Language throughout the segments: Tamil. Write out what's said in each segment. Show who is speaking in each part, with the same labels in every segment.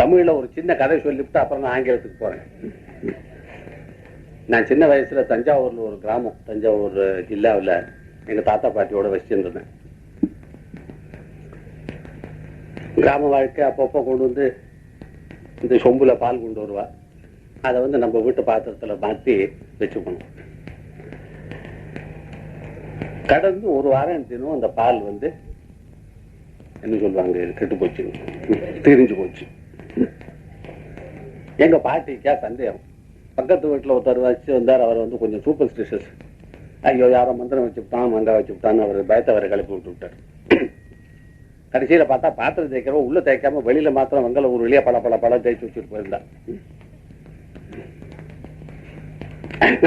Speaker 1: தமிழ்ல ஒரு சின்ன கதை சொல்லிவிட்டு அப்புறம் நான் ஆங்கிலத்துக்கு போறேன். நான் சின்ன வயசுல தஞ்சாவூர்ல ஒரு கிராமம் தஞ்சாவூர் ஜில்லாவில் எங்க தாத்தா பாட்டியோட வச்சிருந்தேன் கிராம வாழ்க்கை அப்பப்போ கொண்டு வந்து இந்த சொம்புல பால் கொண்டு வருவா. அதை வந்து நம்ம வீட்டு பாத்திரத்துல மாற்றி வச்சுக்கணும். கடந்து ஒரு வாரம் தினம் அந்த பால் வந்து என்ன சொல்லுவாங்க கெட்டு போச்சு. தெரிஞ்சு போச்சு. எங்க பாட்டிக்கா சந்தேகம். பக்கத்து வீட்டுல ஒருத்தர் வச்சு வந்தார். அவர் வந்து கொஞ்சம் சூப்பர் ஸ்டிஷஸ் ஐயோ யாரோ மந்திரம் வச்சுட்டான் மந்திரம் வச்சுட்டான்னு அவர் பயத்தை அவரை கிளப்பி விட்டு விட்டார். கடைசியில பார்த்தா பாத்திரம் தேய்க்கிறவன் உள்ள தேய்க்காம வெளியில மாத்திரம் வங்கல ஒரு வெளியே பல பல பல தேய்ச்சி வச்சுட்டு போயிருந்தா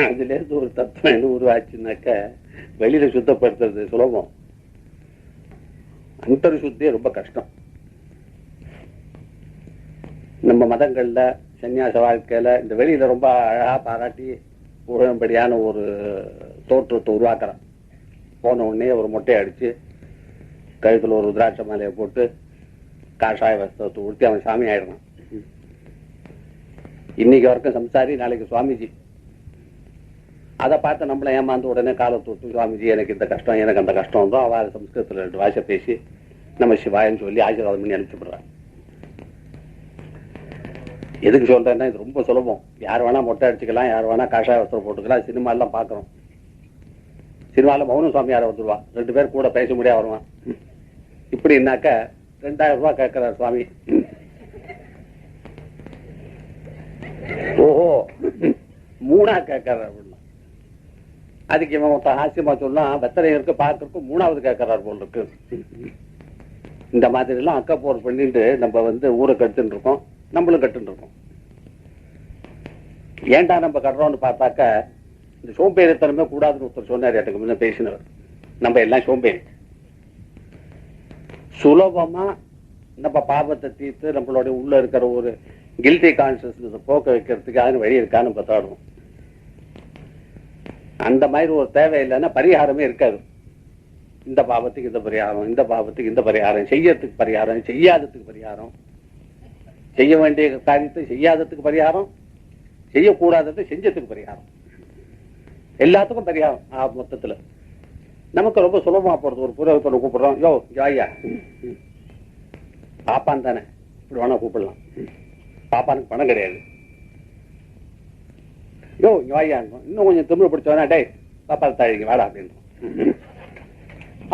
Speaker 1: அதுல இருந்து ஒரு தத்துவம் என்ன உருவாச்சுனாக்க வெளியில சுத்தப்படுத்துறது சுலபம். அந்தர் சுத்தியே ரொம்ப கஷ்டம். நம்ம மதங்கள்ல சன்னியாச வாழ்க்கையில இந்த வெளியில ரொம்ப அழகா பாராட்டி புகழும்படியான ஒரு தோற்றத்தை உருவாக்குறான். போன உடனே ஒரு மொட்டை அடிச்சு கழுத்துல ஒரு ருத்ராட்ச மாலையை போட்டு காஷாய வஸ்திரத்தை உடுத்தி அவன் சாமி ஆயிடுறான். இன்னைக்கு வரைக்கும் சம்சாரி நாளைக்கு சுவாமிஜி. அதை பார்த்து நம்மள ஏமாந்து உடனே காலை தூத்து சுவாமிஜி எனக்கு இந்த கஷ்டம் எனக்கு அந்த கஷ்டம் வந்தோம் அவள் சம்ஸ்கிருதத்தில் ரெண்டு பாஷை பேசி நம்ம சிவாயன்னு சொல்லி ஆசீர்வாதம் பண்ணி அனுப்பிச்சுடுறான் எதுக்கு சொல்றேன்னா இது ரொம்ப சுலபம். யார் வேணா மொட்டை அடிச்சுக்கலாம் யார் வேணா காஷாய வஸ்திரம் போட்டுக்கலாம் சினிமா எல்லாம் சினிமாவில் சினிமால மௌன சுவாமியார் வந்துருவா. ரெண்டு பேர் கூட பேச முடியாது வருவான். இப்படின்னாக்க ரெண்டாயிரம் ரூபாய் கேட்கிறார் சுவாமி. ஓஹோ. மூணா கேட்கறாரு அப்படின்னு அதுக்கு இவன் ஹாசியமா சொன்னா வெத்தனையருக்கு பார்க்கறதுக்கு மூணாவது கேட்கிறார் போல் இருக்கு இந்த மாதிரி எல்லாம் அக்கப்போர் பண்ணிட்டு நம்ம வந்து ஊரை கட்டுன்னு இருக்கோம் நம்மளும் கட்டுன்னு இருக்கோம். ஏன்டா நம்ம கட்டுறோம்னு பார்த்தாக்க இந்த சோம்பேறித்தனமே கூடாதுன்னு ஒருத்தர் சொன்னார் எனக்கு முன்ன பேசினவர். நம்ம எல்லாம் சோம்பேறி. சுலபமா நம்ம பாபத்தை தீர்த்து நம்மளுடைய உள்ள இருக்கிற ஒரு கில்ட்டி கான்சியஸ்னஸ் போக்க வைக்கிறதுக்கான வழி இருக்கான்னு பார்த்தாடுவோம் அந்த மாதிரி ஒரு தேவை இல்லைன்னா பரிகாரமே இருக்காது. இந்த பாவத்துக்கு இந்த பரிகாரம் இந்த பாவத்துக்கு இந்த பரிகாரம் செய்யறதுக்கு பரிகாரம் செய்யாததுக்கு பரிகாரம். செய்ய வேண்டிய காரியத்தை செய்யாததுக்கு பரிகாரம் செய்யக்கூடாததை செஞ்சதுக்கு பரிகாரம். எல்லாத்துக்கும் பரிகாரம் ஆ, மொத்தத்துல. நமக்கு ரொம்ப சுலபமா போறது. ஒரு புரோகத்தோட கூப்பிடுறோம் யோ ஜாயா பாப்பான் தானே? இப்படி வேணா கூப்பிடலாம். பாப்பானுக்கு பணம் கிடையாது. யோ இங்க வாயா இன்னும் கொஞ்சம் திமிரு பிடிச்சவனா டேய் பாப்பா தாழிங்க வாடா அப்படின்னு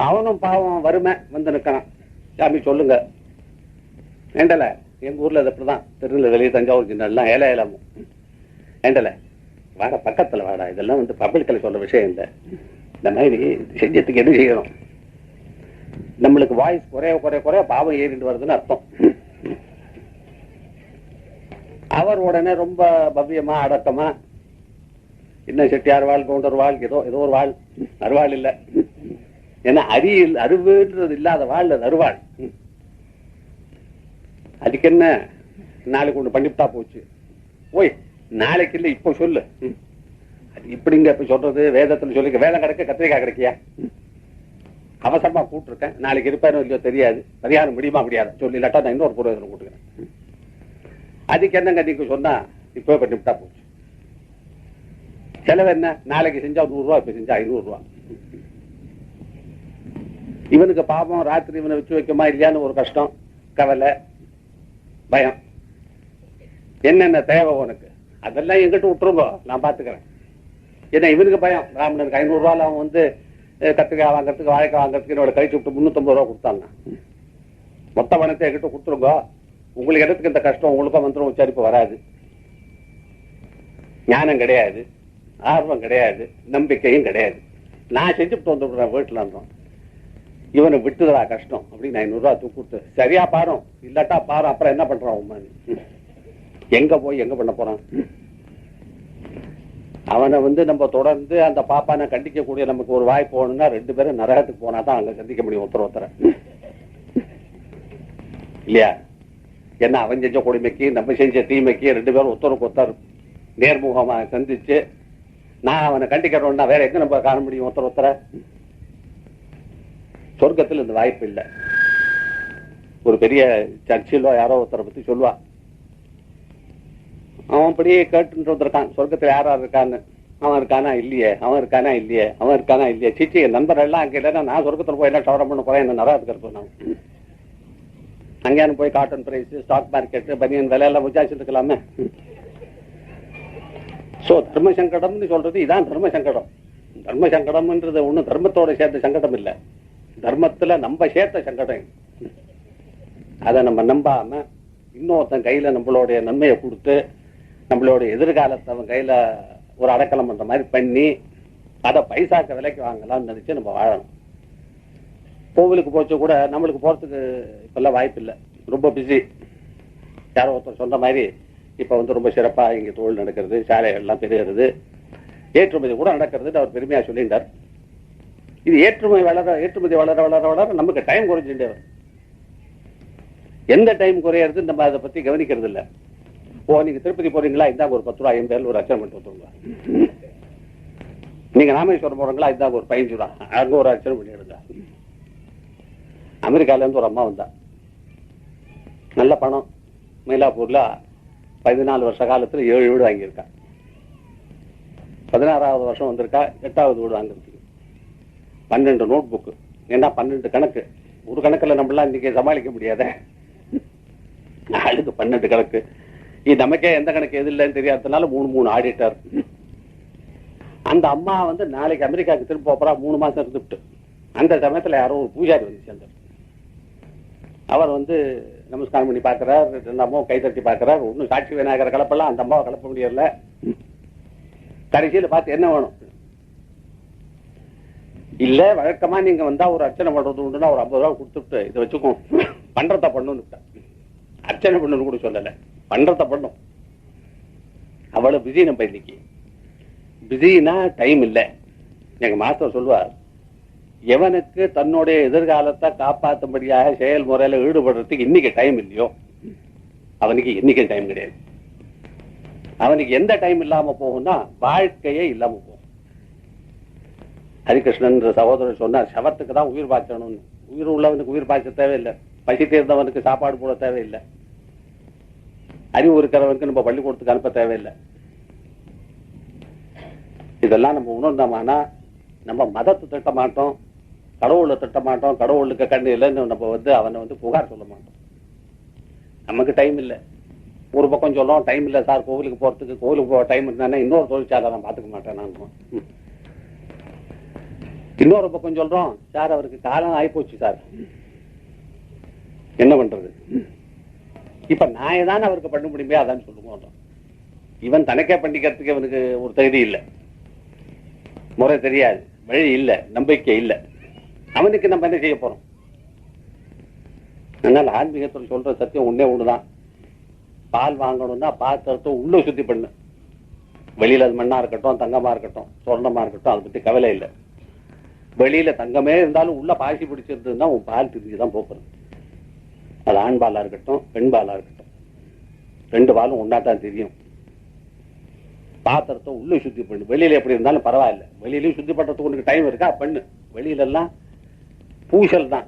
Speaker 1: அவனும் பாவம் வறுமை வந்து நிற்கிறான். சாமி சொல்லுங்க. ஏண்டல? எங்க ஊர்ல அது அப்படிதான். திருநெல்வேலி தஞ்சாவூர் ஜின்னெல்லாம் ஏல ஏலாமும் ஏண்டல? வாடா பக்கத்துல வாடா. இதெல்லாம் வந்து பப்ளிக்ல சொல்ற விஷயம் இல்லை. இந்த மாதிரி செஞ்சத்துக்கு என்ன செய்யணும்? நம்மளுக்கு வாய்ஸ் குறைய குறைய குறைய பாவம் ஏறிட்டு வருதுன்னு அர்த்தம். அவர் உடனே ரொம்ப பவ்யமா அடக்கமா என்ன செட்டியார் வாழ் கவுண்டர் வாழ் ஏதோ ஏதோ ஒரு வாழ் அருவாள் இல்ல. ஏன்னா அரியில் அறிவுன்றது இல்லாத வாழ் அது அருவாள். அதுக்கு என்ன நாளைக்கு ஒண்ணு பண்ணிவிட்டா போச்சு. ஓய் நாளைக்கு இல்ல இப்போ சொல்லு. இப்படிங்க இப்ப சொல்றது வேதத்துல சொல்லி வேதம் கிடைக்க கத்திரிக்காய் கிடைக்கியா? அவசரமா கூப்பிட்டுருக்கேன். நாளைக்கு இருப்பாரோ இல்லையோ தெரியாது. பரிகாரம் முடியுமா முடியாது. சொல்லி இல்லாட்டா நான் இன்னொரு புரோஜனம் கூட்டுக்கிறேன் அதுக்கு என்னங்க நீங்க சொன்னா இப்போ பண்ணிவிட்டா போச்சு. செலவு என்ன? நாளைக்கு செஞ்சா நூறு ரூபா இப்ப செஞ்சா ஐநூறு ரூபா இவனுக்கு பாவம் ராத்திரி இவனை வச்சு வைக்குமா இல்லையான்னு ஒரு கஷ்டம் கவலை பயம். என்னென்ன தேவை உனக்கு? அதெல்லாம் எங்கிட்ட விட்டுருங்க நான் பாத்துக்கிறேன். ஏன்னா இவனுக்கு பயம்? ராமனுக்கு ஐநூறு ரூபாய் அவன் வந்து கத்திரிக்காய் வாங்குறதுக்கு வாழைக்காய் வாங்கறதுக்கு என்னோட கழிச்சு விட்டு முன்னூத்தம்பது ரூபா கொடுத்தாங்க மொத்த பணத்தை எங்கிட்ட கொடுத்துருங்க. உங்களுக்கு இடத்துக்கு இந்த கஷ்டம்? உங்களுக்கும் மந்திரம் உச்சரிப்பு வராது. ஞானம் கிடையாது. ஆர்வம் கிடையாது நம்பிக்கையும் கிடையாது. நான் செஞ்சுட்டு வந்துடுறேன் வீட்டுல இருந்தோம். இவனை விட்டுதடா கஷ்டம் அப்படின்னு ஐநூறு ரூபா தூக்கி கொடுத்து சரியா பாரும் இல்லாட்டா பாரு அப்புறம் என்ன பண்றான் உண்மை எங்க போய் எங்க பண்ண போறான்? அவனை வந்து நம்ம தொடர்ந்து அந்த பாப்பானை கண்டிக்கக்கூடிய நமக்கு ஒரு வாய்ப்பு போகணும்னா ரெண்டு பேரும் நரகத்துக்கு போனா தான் அங்க சந்திக்க முடியும் ஒருத்தர் ஒருத்தரை. இல்லையா? என்ன அவன் செஞ்ச கொடுமைக்கு நம்ம செஞ்ச தீமைக்கு ரெண்டு பேரும் ஒருத்தருக்கு ஒருத்தர் நேர்முகமா சந்திச்சு நான் அவனை கண்டிக்கிறோம்னா வேற எங்க நம்ம காண முடியும் ஒருத்தர் ஒருத்தரை? சொர்க்கத்தில் இந்த வாய்ப்பு இல்லை. ஒரு பெரிய சர்ச்சிலோ யாரோ ஒருத்தரை பத்தி சொல்லுவா. அவன் அப்படியே கேட்டுட்டு வந்திருக்கான். சொர்க்கத்துல யார் யார் இருக்கான்னு. அவன் இருக்கானா இல்லையே? அவன் இருக்கானா இல்லையே? அவன் இருக்கானா இல்லையே? சிச்சி என் நண்பர் எல்லாம் அங்க இல்லைன்னா நான் சொர்க்கத்துல போய் என்ன டவரம் பண்ண போறேன்? என்ன நராத்துக்கு இருப்பேன் நான் அங்கேயானு போய் காட்டன் பிரைஸ் ஸ்டாக் மார்க்கெட் பனியன் விலையெல்லாம் விசாரிச்சுட்டு இருக்கலாமே. சோ தர்ம சங்கடம்னு சொல்றது இதான் தர்ம சங்கடம் தர்ம சங்கடம்ன்றது ஒண்ணு தர்மத்தோட சேர்த்த சங்கடம் இல்ல. தர்மத்துல நம்ம சேர்த்த சங்கடம் அதை நம்ம நம்பாம இன்னொருத்தன் கையில நம்மளுடைய நன்மையை கொடுத்து நம்மளுடைய எதிர்காலத்தை அவன் கையில ஒரு அடக்கலம் பண்ற மாதிரி பண்ணி அதை பைசாக்க விலைக்கு வாங்கலாம்னு நினைச்சு நம்ம வாழணும். கோவிலுக்கு போச்சு கூட நம்மளுக்கு போறதுக்கு இப்பெல்லாம் வாய்ப்பு இல்லை ரொம்ப பிஸி யாரோ ஒருத்தர் சொன்ன மாதிரி இப்ப வந்து ரொம்ப சிறப்பா இங்க தொழில் நடக்கிறது சாலைகள்லாம் எல்லாம் பெருகிறது. ஏற்றுமதி கூட நடக்கிறது அவர் பெருமையா சொல்லிட்டார் இது ஏற்றுமதி வளர ஏற்றுமதி வளர வளர வளர நமக்கு டைம் குறைஞ்சுட்டே வரும். எந்த டைம் குறையிறது நம்ம அதை பத்தி கவனிக்கிறது இல்ல. ஓ நீங்க திருப்பதி போறீங்களா? இந்தாங்க ஒரு பத்து ரூபா ஐம்பது ஒரு அச்சம் பண்ணிட்டு வந்துருங்க நீங்க ராமேஸ்வரம் போறீங்களா? இந்தாங்க ஒரு பதினஞ்சு ரூபா. அங்க ஒரு அச்சம் பண்ணிடுங்க அமெரிக்கால இருந்து ஒரு அம்மா வந்தா. நல்ல பணம். மயிலாப்பூர்ல பதினாலு வருஷ காலத்துல ஏழு வீடு வாங்கியிருக்கா. பதினாறாவது வருஷம் வந்திருக்கா எட்டாவது வீடு வாங்குறதுக்கு. பன்னெண்டு நோட் புக்கு ஏன்னா பன்னெண்டு கணக்கு. ஒரு கணக்குல நம்மளாம் இன்னைக்கு சமாளிக்க முடியாத. நாளுக்கு பன்னெண்டு கணக்கு. இது நமக்கே எந்த கணக்கு எது இல்லைன்னு தெரியாததுனால மூணு மூணு ஆடிட்டர் அந்த அம்மா வந்து நாளைக்கு அமெரிக்காவுக்கு திரும்ப போறா மூணு மாசம் இருந்துட்டு அந்த சமயத்துல யாரோ ஒரு பூஜாரி வந்து சேர்ந்தார். அவர் வந்து நமஸ்காரம் பண்ணி பார்க்கிறார் ரெண்டு அம்மாவும் கை தட்டி பார்க்கிறார். ஒன்னும் சாட்சி விநாயகரை கலப்பெல்லாம் அந்த அம்மாவை கலப்ப முடியல கடைசியில பார்த்து என்ன வேணும்? இல்ல வழக்கமா நீங்க வந்தா ஒரு அர்ச்சனை பண்றது உண்டுன்னா ஒரு ஐம்பது ரூபா கொடுத்துட்டு இதை வச்சுக்கோ. பண்றத பண்ணுன்னு அர்ச்சனை பண்ணுன்னு கூட சொல்லல. பண்றத பண்ணும். அவ்வளவு பிஸி நம்ம இன்னைக்கு. பிஸினா டைம் இல்ல. எங்க மாஸ்டர் சொல்லுவார் எவனுக்கு தன்னுடைய எதிர்காலத்தை காப்பாற்றும்படியாக செயல்முறையில ஈடுபடுறதுக்கு இன்னைக்கு டைம் இல்லையோ? அவனுக்கு இன்னைக்கு டைம் கிடையாது. அவனுக்கு எந்த டைம் இல்லாம போகும்னா வாழ்க்கையே இல்லாம போகும். ஹரிகிருஷ்ணன் சகோதரர் சொன்னார் சவத்துக்கு தான் உயிர் பாய்ச்சணும்னு. உயிர் உள்ளவனுக்கு உயிர் பாய்ச்ச தேவையில்லை. பசி தீர்ந்தவனுக்கு சாப்பாடு போட தேவையில்லை. அறிவு இருக்கிறவனுக்கு நம்ம பள்ளிக்கூடத்துக்கு அனுப்ப தேவையில்லை. இதெல்லாம் நம்ம உணர்ந்தோம்னா நம்ம மதத்தை திட்ட மாட்டோம். கடவுளை திட்ட மாட்டோம் கடவுளுக்கு கண்ணு இல்லைன்னு நம்ம வந்து அவனை வந்து புகார் சொல்ல மாட்டோம். நமக்கு டைம் இல்லை. ஒரு பக்கம் சொல்லுவோம் டைம் இல்லை சார் கோவிலுக்கு போறதுக்கு கோவிலுக்கு போக டைம் இருந்தானே இன்னொரு தொழிற்சாலை நான் பார்த்துக்க மாட்டேன் நான். இன்னொரு பக்கம் சொல்றோம் சார் அவருக்கு காலம் ஆயிப்போச்சு சார். என்ன பண்றது? இப்ப நான் ஏதானே அவருக்கு பண்ண முடியுமே அதான் சொல்லுவோம் இவன் தனக்கே பண்ணிக்கிறதுக்கு இவனுக்கு ஒரு தகுதி இல்லை. முறை தெரியாது. வழி இல்ல. நம்பிக்கை இல்ல. அவனுக்கு நம்ம என்ன செய்ய போறோம்? அதனால ஆன்மீகத்தில் சொல்ற சத்தியம் ஒன்னே ஒண்ணுதான். பால் வாங்கணும்னா பாத்திரத்தை உள்ள சுத்தி பண்ணு. வெளியில அது மண்ணா இருக்கட்டும் தங்கமா இருக்கட்டும் சொர்ணமா இருக்கட்டும் அதை பத்தி கவலை இல்லை. வெளியில தங்கமே இருந்தாலும் உள்ள பாசி பிடிச்சிருந்ததுன்னா உன் பால் திரிஞ்சு தான் போக்குறது அது ஆண் பாலா இருக்கட்டும் பெண் பாலா இருக்கட்டும். ரெண்டு பாலும் ஒன்னா தான் தெரியும் பாத்திரத்தை உள்ள சுத்தி பண்ணு. வெளியில எப்படி இருந்தாலும் பரவாயில்ல. வெளியிலயும் சுத்தி பண்றதுக்கு உனக்கு டைம் இருக்கா? பண்ணு. வெளியில எல்லாம் பூசல் தான்.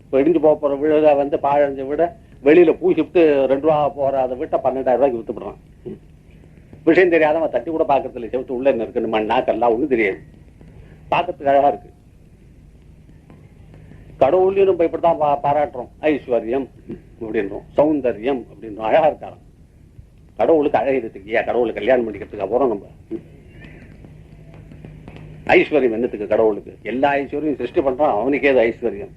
Speaker 1: இப்ப இடிஞ்சு போற விழுத வந்து பாழஞ்ச விட வெளியில பூசிட்டு ரெண்டு ரூபா போற அதை விட்ட பன்னெண்டாயிரம் ரூபாய்க்கு வித்துப்படுறான் விஷயம் தெரியாதவன் தட்டி கூட பாக்குறது செவத்து உள்ள என்ன இருக்குன்னு மண் நாக்கெல்லாம் ஒண்ணும் தெரியாது. பார்க்கறதுக்கு அழகா இருக்கு. கடவுளையும் நம்ம இப்படித்தான் பா- பாராட்டுறோம். ஐஸ்வர்யம் அப்படின்றோம். சௌந்தர்யம் அப்படின்றோம். அழகா இருக்காராம். கடவுளுக்கு அழகிறதுக்கு ஏன் கடவுளை கல்யாணம் பண்ணிக்கிறதுக்கு அப்புறம் நம்ம ஐஸ்வர்யம் என்னத்துக்கு கடவுளுக்கு? எல்லா ஐஸ்வர்யம் சிருஷ்டி பண்றான் அவனுக்கே அது ஐஸ்வர்யம்.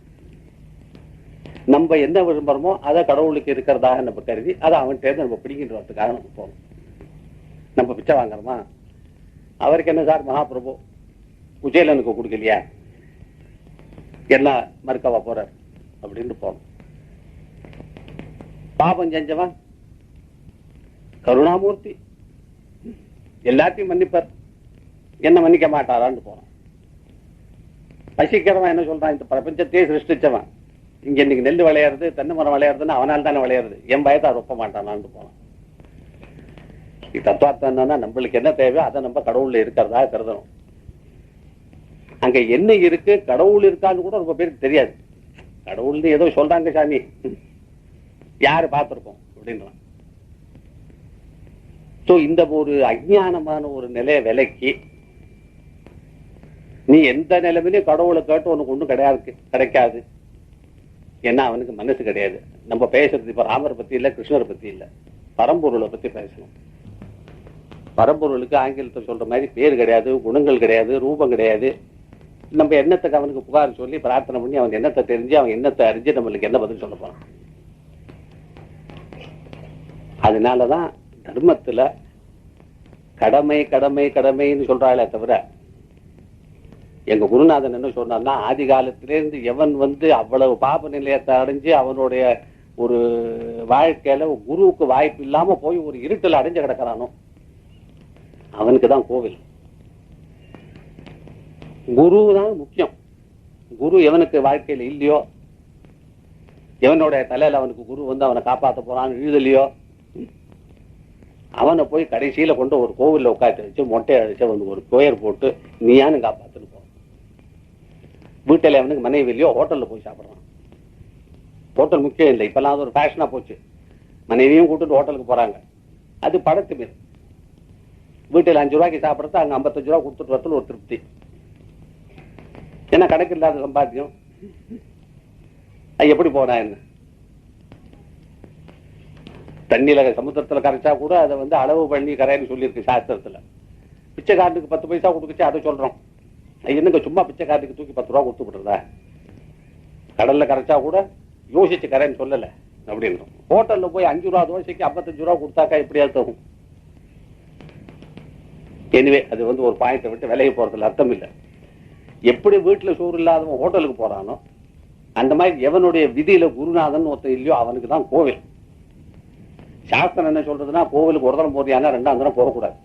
Speaker 1: நம்ம என்ன விரும்புறோமோ அதை கடவுளுக்கு இருக்கிறதாக நம்ம கருதி அதை அவன்கிட்ட நம்ம பிடிக்கின்றதுக்காக நம்ம போகணும் நம்ம பிச்சை வாங்குறோமா? அவருக்கு என்ன சார்? மகாபிரபு. உஜயலனுக்கு கொடுக்கலையா? என்ன மறுக்கவா போறார் அப்படின்னு போகணும் பாபம் செஞ்சவன் கருணாமூர்த்தி. எல்லாத்தையும் மன்னிப்பார். என்ன மன்னிக்க மாட்டாரான்னு போறான். பசிக்கிறவன் என்ன சொல்றான்? இந்த பிரபஞ்சத்தையே சிருஷ்டிச்சவன். இங்க இன்னைக்கு நெல் விளையாடுறது தென்னை மரம் விளையாடுறதுன்னா அவனால் தானே விளையாடுது. என் பயத்தை ஒப்ப மாட்டானான்னு போறான். தத்துவார்த்தம் என்னன்னா நம்மளுக்கு என்ன தேவையோ அதை நம்ம கடவுள்ல இருக்கிறதா கருதணும். அங்க என்ன இருக்கு கடவுள் இருக்கான்னு கூட ரொம்ப பேருக்கு தெரியாது. கடவுள்னு ஏதோ சொல்றாங்க சாமி. யாரு பார்த்திருக்கோம்? அப்படின்றான். சோ இந்த ஒரு அஜ்ஞானமான ஒரு நிலையை விலைக்கு நீ எந்த நிலைமையிலும் கடவுளை கேட்டு உனக்கு ஒண்ணும் கிடையாது கிடைக்காது. ஏன்னா அவனுக்கு மனசு கிடையாது. நம்ம பேசுறது இப்ப ராமரை பத்தி இல்ல கிருஷ்ணரை பத்தி இல்ல. பரம்பொருளை பத்தி பேசணும். பரம்பொருளுக்கு ஆங்கிலத்தை சொல்ற மாதிரி பேர் கிடையாது குணங்கள் கிடையாது ரூபம் கிடையாது. நம்ம எண்ணத்துக்கு அவனுக்கு புகார் சொல்லி பிரார்த்தனை பண்ணி அவன் எண்ணத்தை தெரிஞ்சு அவன் எண்ணத்தை அறிஞ்சு நம்மளுக்கு என்ன பதில் சொல்ல போறான்? அதனாலதான் தர்மத்துல கடமை கடமை கடமைன்னு சொல்றாளே தவிர எங்க குருநாதன் என்ன சொன்னார்னா ஆதி காலத்திலேருந்து எவன் வந்து அவ்வளவு பாப நிலையத்தை அடைஞ்சு அவனுடைய ஒரு வாழ்க்கையில குருவுக்கு வாய்ப்பு இல்லாம போய் ஒரு இருட்டில் அடைஞ்சு கிடக்கிறானோ? அவனுக்கு தான் கோவில். குரு தான் முக்கியம். குரு எவனுக்கு வாழ்க்கையில இல்லையோ எவனுடைய தலையில அவனுக்கு குரு வந்து அவனை காப்பாத்த போறான்னு எழுதலையோ அவனை போய் கடைசியில கொண்டு ஒரு கோவில்ல உட்காந்து வச்சு மொட்டையை அடிச்சு வந்து ஒரு பெயர் போட்டு நீயானு காப்பாத்தணும் வீட்டில் அவனுக்கு மனைவி இல்லையோ போய் சாப்பிட்றான். ஹோட்டல் முக்கியம் இல்லை இப்போல்லாம் அது ஒரு ஃபேஷனா போச்சு. மனைவியும் கூட்டிட்டு ஹோட்டலுக்கு போறாங்க. அது படத்து மீது வீட்டில் அஞ்சு ரூபாய்க்கு சாப்பிட்றது அங்கே ஐம்பத்தஞ்சு ரூபா கொடுத்துட்டு வரத்துல ஒரு திருப்தி. என்ன கணக்கு இல்லாத சம்பாத்தியம்? அது எப்படி போனா என்ன? தண்ணியில சமுத்திரத்தில் கரைச்சா கூட அதை வந்து அளவு பண்ணி கரைன்னு சொல்லியிருக்கு சாஸ்திரத்துல. பிச்சைக்காரனுக்கு பத்து பைசா கொடுக்குச்சு அதை சொல்றோம். என்னங்க சும்மா பிச்சைக்காரனுக்கு தூக்கி பத்து ரூபா கொடுத்து விட்டுறதா? கடல்ல கரைச்சா கூட யோசிச்சு கரைன்னு சொல்லல அப்படின்னு ஹோட்டல்ல போய் அஞ்சு ரூபா தோசைக்கு ஐம்பத்தஞ்சு ரூபா கொடுத்தாக்கா எப்படி அர்த்தம் எனிவே அது வந்து ஒரு பாயிண்ட்டை விட்டு விலகி போறதுல அர்த்தம் இல்லை. எப்படி வீட்டுல சோறு இல்லாதவன் ஹோட்டலுக்கு போறானோ அந்த மாதிரி எவனுடைய விதியில குருநாதன் ஒருத்தன் இல்லையோ அவனுக்கு தான் கோவில். சாஸ்திரம் என்ன சொல்றதுன்னா கோவிலுக்கு ஒரு தரம் போறியானா ரெண்டாம் தரம் போகக்கூடாது.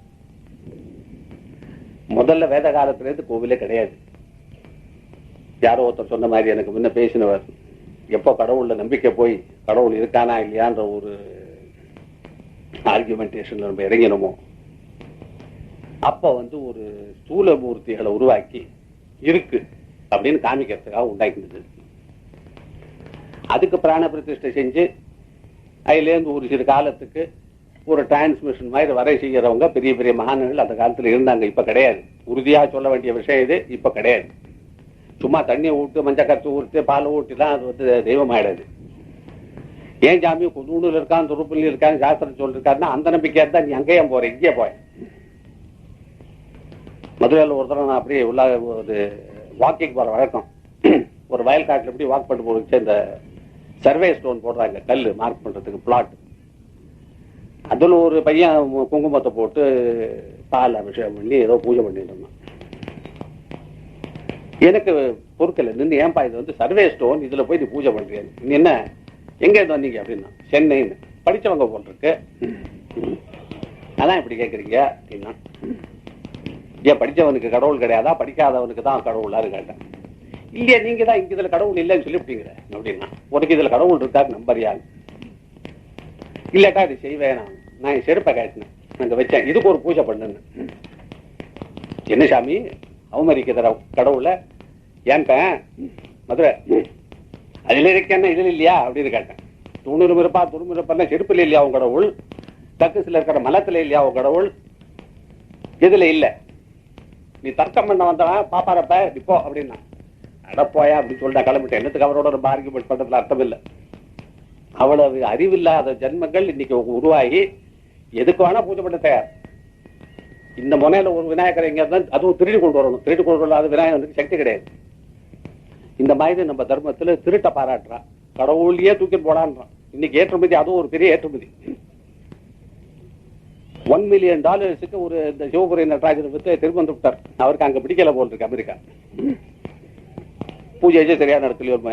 Speaker 1: முதல்ல வேத காலத்துல இருந்து கோவிலே கிடையாது. யாரோ ஒருத்தர் சொன்ன மாதிரி எனக்கு முன்ன பேசினவர் எப்போ கடவுள்ல நம்பிக்கை போய் கடவுள் இருக்கானா இல்லையான்ற ஒரு ஆர்குமெண்டேஷன்ல நம்ம இறங்கினோமோ அப்ப வந்து ஒரு ஸ்தூல மூர்த்திகளை உருவாக்கி இருக்கு அப்படின்னு காமிக்கிறதுக்காக உண்டாக்கினது. அதுக்கு பிராண பிரதிஷ்டை செஞ்சு அதுலேருந்து ஒரு சிறு காலத்துக்கு ஒரு டிரான்ஸ்மிஷன் மாதிரி வரை செய்யறவங்க பெரிய பெரிய மகான்கள் அந்த காலத்துல இருந்தாங்க. இப்ப கிடையாது. உறுதியா சொல்ல வேண்டிய விஷயம் இது. இப்ப கிடையாது. சும்மா தண்ணியை ஊட்டு மஞ்சள் கரைச்சி ஊட்டு பால் ஊட்டி தான் அது வந்து தெய்வம் ஆயிடாது ஏன் சாமி குதூணில் இருக்கான் துருப்பில் இருக்கான் சாஸ்திரம் சொல்லிருக்காருன்னா அந்த நம்பிக்கையா இருந்தா நீ அங்கேயே போற இங்கேயே போய் மதுரையில் ஒரு நான் அப்படியே உள்ள ஒரு வாக்கிங் போற வழக்கம். ஒரு வயல் காட்டுல எப்படி வாக் பண்ணி போச்சு இந்த சர்வே ஸ்டோன் போடுறாங்க. கல் மார்க் பண்றதுக்கு பிளாட் அதில் ஒரு பையன் குங்குமத்தை போட்டு பால் அபிஷேகம் பண்ணி ஏதோ பூஜை பண்ணிட்டு இருந்தான். எனக்கு பொருட்கள் நின்று ஏன்பா இது வந்து சர்வே ஸ்டோன் இதுல போய் நீ பூஜை பண்றியா நீ என்ன? எங்க இருந்து வந்தீங்க அப்படின்னா சென்னைன்னு. படிச்சவங்க போட்டிருக்கு அதான் இப்படி கேட்குறீங்க அப்படின்னா ஏன் படிச்சவனுக்கு கடவுள் கிடையாதா? படிக்காதவனுக்கு தான் கடவுளாரு கேட்டேன். இல்லையா நீங்கள் தான் இங்க இதுல கடவுள் இல்லைன்னு சொல்லிவிட்டீங்க அப்படின்னா உனக்கு இதுல கடவுள் இருக்காரு யாரு இல்லட்டா அது செய்வேன் நான். நான் என் செருப்பை காட்டினேன் அங்க வச்சேன். இதுக்கு ஒரு பூஜை பண்ணுன்னு. என்ன சாமி? அவமரிக்கிற கடவுள? ஏன்ட்டேன் மதுரை. அதுல இருக்கேன்னா இதுல இல்லையா? அப்படின்னு கேட்டேன். துணுறு இருப்பா துணுறு இருப்பா செருப்புல இல்லையா உன் கடவுள்? தக்குசில இருக்கிற மலத்துல இல்லையா உன் கடவுள்? இதுல இல்ல. நீ தர்க்கம் பண்ண வந்தவன் பாப்பாரப்ப இப்போ அப்படின்னா. அடப்போயா அப்படின்னு சொல்லிட்டு கிளம்பிட்டேன். என்னத்துக்கு அவரோட ரொம்ப ஆர்குமெண்ட் பண்றதுல அர்த்தம் இல்லை. அவ்வளவு அறிவில்லாத ஜென்மங்கள் இன்னைக்கு உருவாகி எதுக்கு வேணா பூஜை பண்ண தயார்? இந்த முனையில ஒரு விநாயகர் எங்க இருந்தா அதுவும் திருடி கொண்டு வரணும். திருடி கொண்டு வராத விநாயகருக்கு சக்தி கிடையாது. இந்த மாதிரி நம்ம தர்மத்துல திருட்ட பாராட்டுறான் கடவுளையே தூக்கி போடான்றான் இன்னைக்கு ஏற்றுமதி அதுவும் ஒரு பெரிய ஏற்றுமதி. ஒன் மில்லியன் டாலர்ஸுக்கு ஒரு இந்த சிவபுரி நடராஜர் வித்து திரும்ப விட்டார் அவருக்கு அங்க பிடிக்கல போல் இருக்கு அமெரிக்கா. பூஜை சரியா நடத்தலையோ ஒரு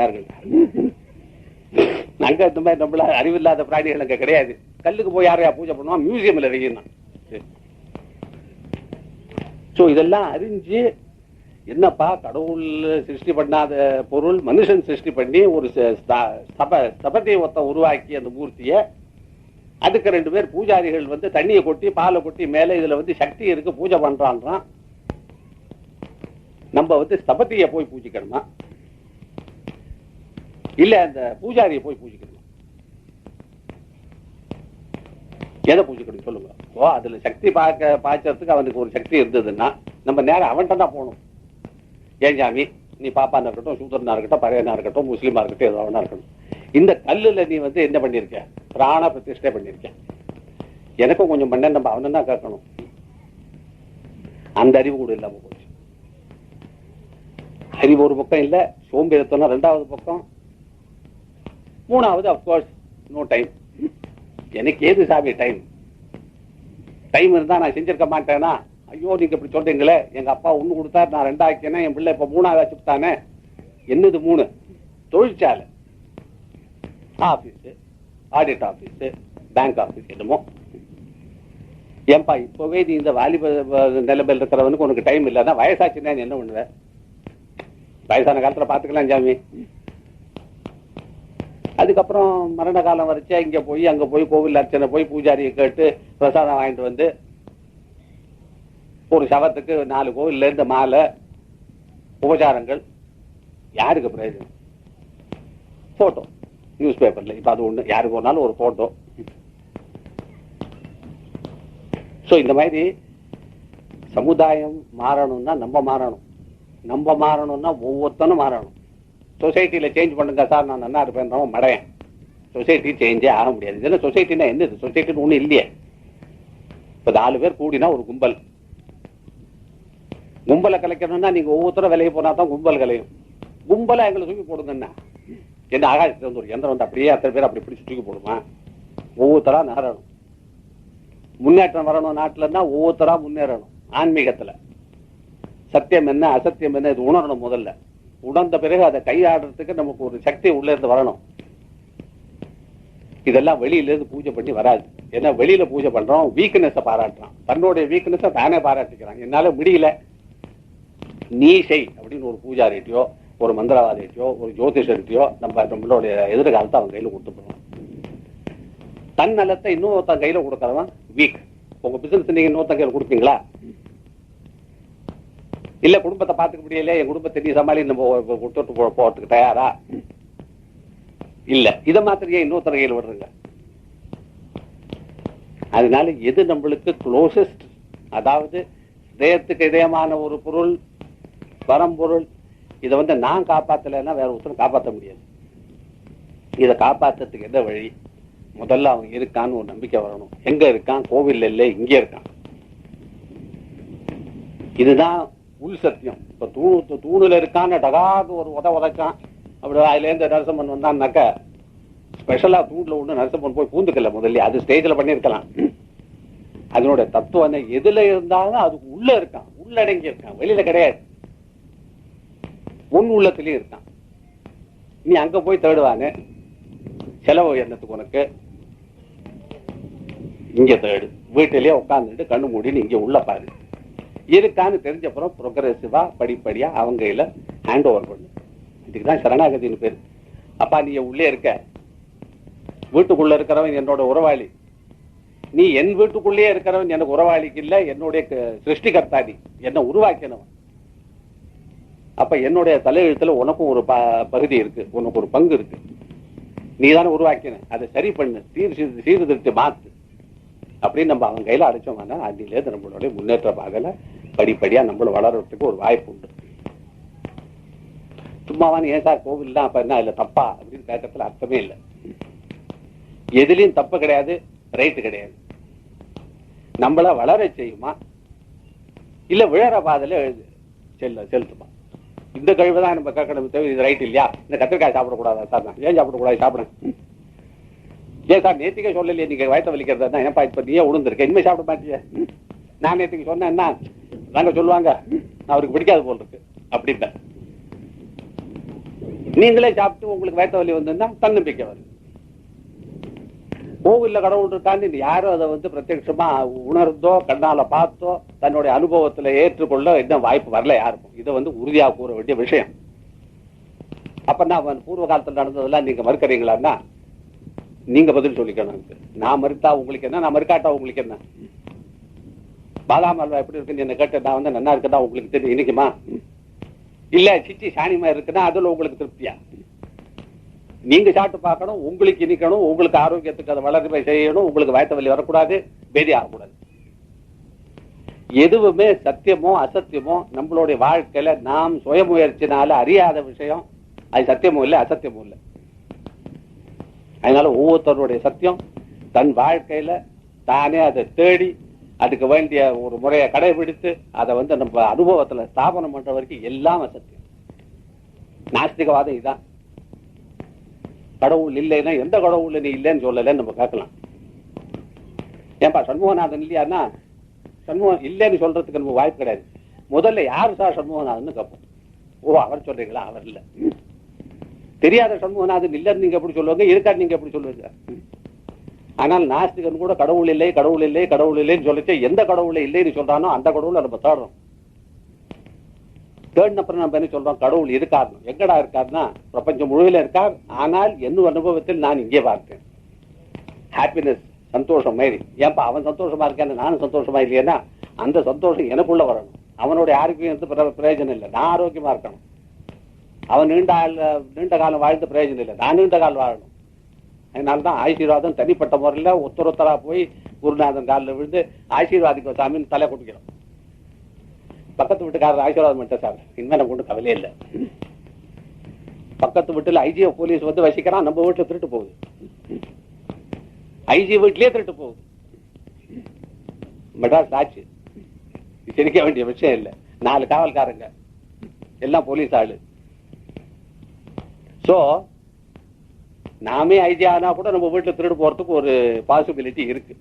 Speaker 1: நாங்க இந்த மாதிரி நம்மள அறிவில்லாத பிராணிகள் அங்க கிடையாது. கல்லுக்கு போய் யாரையா பூஜை பண்ணுவோம் மியூசியம்ல வைக்கணும் சோ இதெல்லாம் அறிஞ்சு என்னப்பா கடவுள் சிருஷ்டி பண்ணாத பொருள் மனுஷன் சிருஷ்டி பண்ணி ஒரு சபத்தை ஒத்த உருவாக்கி அந்த மூர்த்திய அதுக்கு ரெண்டு பேர் பூஜாரிகள் வந்து தண்ணியை கொட்டி பாலை கொட்டி மேல இதுல வந்து சக்தி இருக்கு பூஜை பண்றான்றான். நம்ம வந்து ஸ்தபத்தியை போய் பூஜிக்கணுமா? இல்ல அந்த பூஜாரியை போய் பூஜிக்கணும். எதை பூஜிக்கணும் சொல்லுங்க. ஓ அதுல சக்தி பார்க்க பாய்ச்சறதுக்கு அவனுக்கு ஒரு சக்தி இருந்ததுன்னா நம்ம நேரம் அவன்கிட்ட தான் போகணும். ஏன் சாமி? நீ பாப்பானா இருக்கட்டும் சூத்திரனா இருக்கட்டும் பறையனா இருக்கட்டும் முஸ்லீமா இருக்கட்டும் ஏதோ அவனா இருக்கட்டும் இந்த கல்லுல நீ வந்து என்ன பண்ணிருக்க? பிராண பிரதிஷ்டை பண்ணிருக்க. எனக்கும் கொஞ்சம் பண்ண நம்ம அவனை தான் கேட்கணும். அந்த அறிவு கூட இல்லாம போச்சு. அறிவு ஒரு பக்கம் இல்ல சோம்பேறித்தனம் ரெண்டாவது பக்கம். மூணாவது அப்கோர்ஸ் நோ டைம் எனக்கு ஏது சாமி டைம் டைம் இருந்தா நான் செஞ்சிருக்க மாட்டேனா? ஐயோ நீங்க இப்படி சொல்றீங்களே. எங்க அப்பா ஒண்ணு கொடுத்தா நான் ரெண்டாக்கினேன் என் பிள்ளை இப்ப மூணாவது வச்சுட்டானே என்னது மூணு? தொழிற்சாலை. Office audit office bank office என்னமோ. ஏன்பா இப்பவே நீ இந்த வாலிப நிலைமையில் இருக்கிறவனுக்கு உனக்கு டைம் இல்லைன்னா வயசாச்சுன்னா என்ன பண்ணுவ? வயசான காலத்துல பாத்துக்கலாம் ஜாமி. அதுக்கப்புறம் மரண காலம் வரைச்சா இங்க போய் அங்க போய் கோவில் அர்ச்சனை போய் பூஜாரியை கேட்டு பிரசாதம் வாங்கிட்டு வந்து ஒரு சவத்துக்கு நாலு கோவில்ல இருந்து மாலை உபச்சாரங்கள். யாருக்கு பிரயோஜனம்? போட்டோ நியூஸ் பேப்பர்ல இப்ப அது ஒண்ணு. யாருக்கு போனாலும் ஒரு போட்டோ சோ இந்த மாதிரி சமுதாயம் மாறணும்னா நம்ம மாறணும். நம்ம மாறணும்னா ஒவ்வொருத்தனும் மாறணும். சொசைட்டியில் சேஞ்ச் பண்ணுங்க சார் நான் நல்லா இருப்பேன் மடையன். சொசைட்டி சேஞ்சே ஆக முடியாது. இதெல்லாம் சொசைட்டினா என்னது? சொசைட்டின்னு ஒண்ணு இல்லையே. இப்போ நாலு பேர் கூடினா ஒரு கும்பல். கும்பலை கலைக்கணும்னா நீங்க ஒவ்வொருத்தரும் விலைக்கு போனால் தான் கும்பல் கலையும். கும்பலா எங்களை தூக்கி போடுங்கன்னா என்ன ஆகாசத்துல வந்து ஒரு எந்திரம் வந்து அப்படியே அத்தனை பேர் அப்படி பிடிச்சி தூக்கி போடுமா? ஒவ்வொருத்தரா நகரணும். முன்னேற்றம் வரணும் நாட்டுலன்னா ஒவ்வொருத்தரா முன்னேறணும். ஆன்மீகத்துல. சத்தியம் என்ன அசத்தியம் என்ன இது உணரணும் முதல்ல. உணர்ந்த பிறகு அதை கையாடுறதுக்கு நமக்கு ஒரு சக்தி உள்ள இருந்து வரணும். இதெல்லாம் வெளியில இருந்து பூஜை பண்ணி வராது. ஏன்னா வெளியில பூஜை பண்றோம் வீக்னஸ் பாராட்டுறான். தன்னுடைய வீக்னஸ் தானே பாராட்டிக்கிறான். என்னால முடியல. நீ செய் அப்படின்னு ஒரு பூஜாரிட்டியோ ஒரு மந்திரவாதிட்டியோ ஒரு ஜோதிஷர்கிட்டயோ நம்ம நம்மளுடைய எதிர்காலத்தை அவன் கையில கொடுத்துக்கணும் தன் நலத்தை இன்னொருத்தன் கையில கொடுக்கறவன் வீக் உங்க பிசினஸ் நீங்க இன்னொருத்தன் கையில கொடுப்பீங்களா? இல்ல குடும்பத்தை பாத்துக்க முடியல என் குடும்பத்தை நீ சமாளி நம்ம கொடுத்துட்டு போ- போறதுக்கு தயாரா? இல்ல. இத மாத்திரையே இன்னொருத்தர கையில் விடுறீங்க? அதனால எது நம்மளுக்கு க்ளோசஸ்ட் அதாவது இதயத்துக்கு இதயமான ஒரு பொருள் பரம்பொருள் இதை வந்து நான் காப்பாத்தலைன்னா வேற ஒருத்தரும் காப்பாற்ற முடியாது. இதை காப்பாத்துறதுக்கு எந்த வழி? முதல்ல அவன் இருக்கான்னு ஒரு நம்பிக்கை வரணும். எங்க இருக்கான்? கோவில் இல்லை இங்கே இருக்கான். இதுதான் உள் சத்தியம். இப்ப தூணு தூணுல இருக்கான்னு டகாது ஒரு உத உதைச்சான். அப்படி அதுல இருந்து நரசம்மன் வந்தான்னாக்க ஸ்பெஷலா தூண்ல ஒண்ணு நரசம்மன் போய் பூந்துக்கல முதல்ல அது ஸ்டேஜ்ல பண்ணிருக்கலாம் அதனுடைய தத்துவம் என்ன? எதுல இருந்தாலும் அதுக்கு உள்ள இருக்கான். உள்ளடங்கி இருக்கான் வெளியில கிடையாது. உன் உள்ளத்திலயும் இருக்கான். நீ அங்க போய் தேடுவானு. செலவு என்னத்துக்கு உனக்கு? இங்க தேடு. வீட்டிலேயே உட்காந்துட்டு கண்ணு மூடின்னு இங்க உள்ள பாரு. இருக்கான்னு தெரிஞ்சப்புறம் ப்ரொக்ரெசிவா படிப்படியா அவங்க கையில ஹேண்ட் ஓவர் பண்ணு. இதுக்குதான் சரணாகதின்னு பேரு. அப்பா நீ உள்ளே இருக்க. வீட்டுக்குள்ள இருக்கிறவன் என்னோட உறவாளி. நீ என் வீட்டுக்குள்ளேயே இருக்கிறவன் எனக்கு உறவாளிக்கு இல்ல என்னுடைய சிருஷ்டிகர்த்தா நீ என்னை உருவாக்கினவன். அப்ப என்னுடைய தலையெழுத்துல உனக்கும் ஒரு ப- பகுதி இருக்கு. உனக்கு ஒரு பங்கு இருக்கு. நீ தானே உருவாக்கின. அதை சரி பண்ணு. சீர் சீர்திருத்தி மாத்து. அப்படின்னு நம்ம அவன் கையில அடைச்சோம்னா அதிலேருந்து நம்மளுடைய முன்னேற்ற பாதையில படிப்படியா நம்மள வளர்றதுக்கு ஒரு வாய்ப்பு உண்டு. சும்மாவான ஏன் சார் கோவில்லாம் அப்ப என்ன இல்ல தப்பா? அப்படின்னு கேட்டதுல அர்த்தமே இல்லை. எதுலயும் தப்பு கிடையாது ரைட்டு கிடையாது. நம்மள வளர செய்யுமா? இல்ல விழற பாதையில எழுது செல்ல செலுத்துமா? இந்த கழிவு தான் நம்ம கேட்கணும் தவிர இது ரைட் இல்லையா? இந்த கத்திரிக்காய் சாப்பிடக்கூடாதா சார்? நான் ஏன் சாப்பிடக்கூடாது? சாப்பிடுறேன் ஏன் சார் நேத்திக்கே சொல்லலையே நீங்க வயத்த வலிக்கிறதா தான் ஏன்ப்பா இப்ப நீயே உளுந்துருக்க இனிமே சாப்பிட மாட்டியா? நான் நேத்துக்கு சொன்னேன் நாங்க சொல்லுவாங்க அவருக்கு பிடிக்காது போல் இருக்கு. அப்படின்ட்டேன் நீங்களே சாப்பிட்டு உங்களுக்கு வயத்த வலி வந்ததுன்னா தன்னம்பிக்கை வரும். கோவில்ல கடவுள் இருக்கான்னு யாரும் அதை வந்து பிரத்யட்சமா உணர்ந்தோ கண்ணால பார்த்தோ தன்னுடைய அனுபவத்துல ஏற்றுக்கொள்ள இன்னும் வாய்ப்பு வரல யாருக்கும். இதை வந்து உறுதியா கூற வேண்டிய விஷயம். அப்ப நான் பூர்வ காலத்துல நடந்ததெல்லாம் நீங்க மறுக்கிறீங்களான்னா நீங்க பதில் சொல்லிக்கணும் நான் மறுத்தா உங்களுக்கு என்ன நான் மறுக்காட்டா உங்களுக்கு என்ன? பாதாம் அல்வா எப்படி இருக்குன்னு என்ன கேட்டு நான் வந்து நல்லா இருக்குதா உங்களுக்கு தெரியும். இனிக்குமா இல்ல சிச்சி சாணிமா இருக்குன்னா அதுல உங்களுக்கு திருப்தியா? நீங்க சாப்பிட்டு பார்க்கணும் உங்களுக்கு இனிக்கணும் உங்களுக்கு ஆரோக்கியத்துக்கு அதை வளர்ச்சி செய்யணும் உங்களுக்கு வயத்த வலி வரக்கூடாது பேதி ஆகக்கூடாது. எதுவுமே சத்தியமோ அசத்தியமோ நம்மளுடைய வாழ்க்கையில நாம் சுய முயற்சினால அறியாத விஷயம் அது சத்தியமும் இல்லை அசத்தியமும் இல்லை. அதனால ஒவ்வொருத்தருடைய சத்தியம் தன் வாழ்க்கையில தானே அதை தேடி அதுக்கு வேண்டிய ஒரு முறையை கடைபிடித்து அதை வந்து நம்ம அனுபவத்துல ஸ்தாபனம் பண்ற வரைக்கும் எல்லாம் சத்தியம். நாஸ்திகவாதம் இதுதான் கடவுள் இல்லைன்னா எந்த கடவுள் நீ இல்லைன்னு சொல்லலன்னு நம்ம கேட்கலாம். ஏன்பா சண்முகநாதன் இல்லையான்னா சண்முகம் இல்லைன்னு சொல்றதுக்கு நமக்கு வாய்ப்பு கிடையாது. முதல்ல யாரு சார் சண்முகநாதன் கேட்போம். ஓ அவர் சொல்றீங்களா? அவர் இல்ல. தெரியாத சண்முகநாதன் இல்லைன்னு நீங்க எப்படி சொல்லுவாங்க? இருக்காரு நீங்க எப்படி சொல்லுவீங்க? ஆனால் நாஸ்திகன் கூட கடவுள் இல்லை கடவுள் இல்லை கடவுள் இல்லைன்னு சொல்லிச்சு எந்த கடவுள் இல்லைன்னு சொல்றானோ அந்த கடவுளை நம்ம தேடுறோம் தேடின அப்புறம் நம்ம என்ன சொல்றோம்? கடவுள் இருக்காருன்னு எங்கடா இருக்காருன்னா பிரபஞ்சம் முழுவில இருக்கார். ஆனால் என் அனுபவத்தில் நான் இங்கே பார்த்தேன் ஹாப்பினஸ் சந்தோஷம் மாதிரி. ஏன்பா அவன் சந்தோஷமா இருக்கான்னு நானும் சந்தோஷமா இல்லையேன்னா அந்த சந்தோஷம் எனக்குள்ள வரணும். அவனுடைய ஆரோக்கியம் வந்து பிரயோஜனம் இல்லை. நான் ஆரோக்கியமா இருக்கணும். அவன் நீண்ட நீண்ட காலம் வாழ்ந்த பிரயோஜனம் இல்லை. நான் நீண்ட காலம் வாழணும். அதனால தான் ஆசீர்வாதம் தனிப்பட்ட முறையில ஒத்தரொத்தரா போய் குருநாதன் காலில் விழுந்து ஆசீர்வாதிக்க சாமின்னு தலை கொடுக்கிறோம் பக்கத்து வீட்டுக்காரர் ஆசீர்வாதம் பண்ணிட்ட சார் இனிமேல் நம்ம கொண்டு கவலையே இல்லை. பக்கத்து வீட்டில் ஐஜிஓ போலீஸ் வந்து வசிக்கிறான் நம்ம வீட்டில் திருட்டு போகுது. ஐஜி வீட்லயே திருட்டு போகுது. மெட்ராஸ் ஆச்சு. சிரிக்க வேண்டிய விஷயம் இல்லை. நாலு காவல்காரங்க. எல்லாம் போலீஸ் ஆளு. ஸோ நாமே ஐஜி ஆனா கூட நம்ம வீட்டுல திருடு போறதுக்கு ஒரு பாசிபிலிட்டி இருக்கு.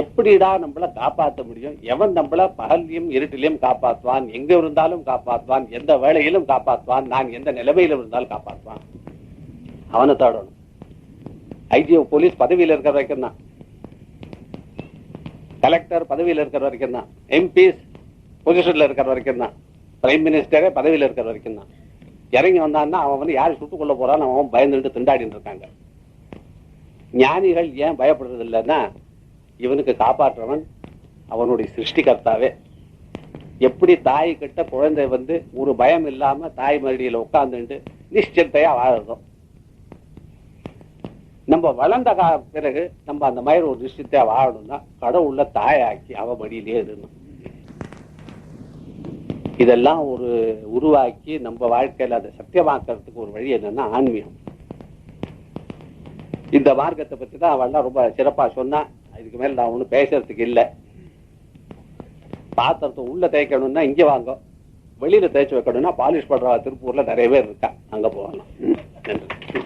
Speaker 1: எப்படிடா நம்மள காப்பாத்த முடியும்? எவன் நம்மள பகல்லையும் இருட்டிலையும் காப்பாற்றுவான் எங்க இருந்தாலும் காப்பாற்றுவான் எந்த வேலையிலும் காப்பாற்றுவான் நான் எந்த நிலைமையிலும் இருந்தாலும் காப்பாற்றுவான் அவனை தேடணும். ஐஜிஓ போலீஸ் பதவியில் இருக்கிற வரைக்கும் தான். கலெக்டர் பதவியில் இருக்கிற வரைக்கும் தான். எம்பிஸ் பொசிஷன்ல இருக்கிற வரைக்கும் தான். பிரைம் மினிஸ்டரே பதவியில் இருக்கிற வரைக்கும் தான். இறங்கி வந்தான்னா அவன் வந்து யாரும் சுட்டுக் கொள்ள போறான்னு அவன் பயந்துட்டு திண்டாடிட்டு இருக்காங்க. ஞானிகள் ஏன் பயப்படுறது இல்லைன்னா இவனுக்கு காப்பாற்றவன் அவனுடைய சிருஷ்டிகர்த்தாவே. எப்படி தாய் கிட்ட குழந்தை வந்து ஒரு பயம் இல்லாம தாய் மறுடியில உட்காந்துட்டு நிச்சயத்தையா வாழறதும் நம்ம வளர்ந்த பிறகு நம்ம அந்த மாதிரி ஒரு நிச்சயத்தையா வாழணும்னா கடவுள தாயாக்கி அவ மடியிலே இருந்தோம் இதெல்லாம் ஒரு உருவாக்கி நம்ம வாழ்க்கையில அதை சத்தியமாக்கிறதுக்கு ஒரு வழி என்னன்னா ஆன்மீகம். இந்த மார்க்கத்தை பத்தி தான் அவள்லாம் ரொம்ப சிறப்பா சொன்னா இதுக்கு மேல நான் ஒண்ணும் பேசுறதுக்கு இல்ல. பாத்திரத்தை உள்ள தேய்க்கணும்னா இங்க வாங்க. வெளியில தேய்ச்சி வைக்கணும்னா பாலிஷ் பண்ற திருப்பூர்ல நிறைய பேர் இருக்கா அங்க போகலாம். நன்றி.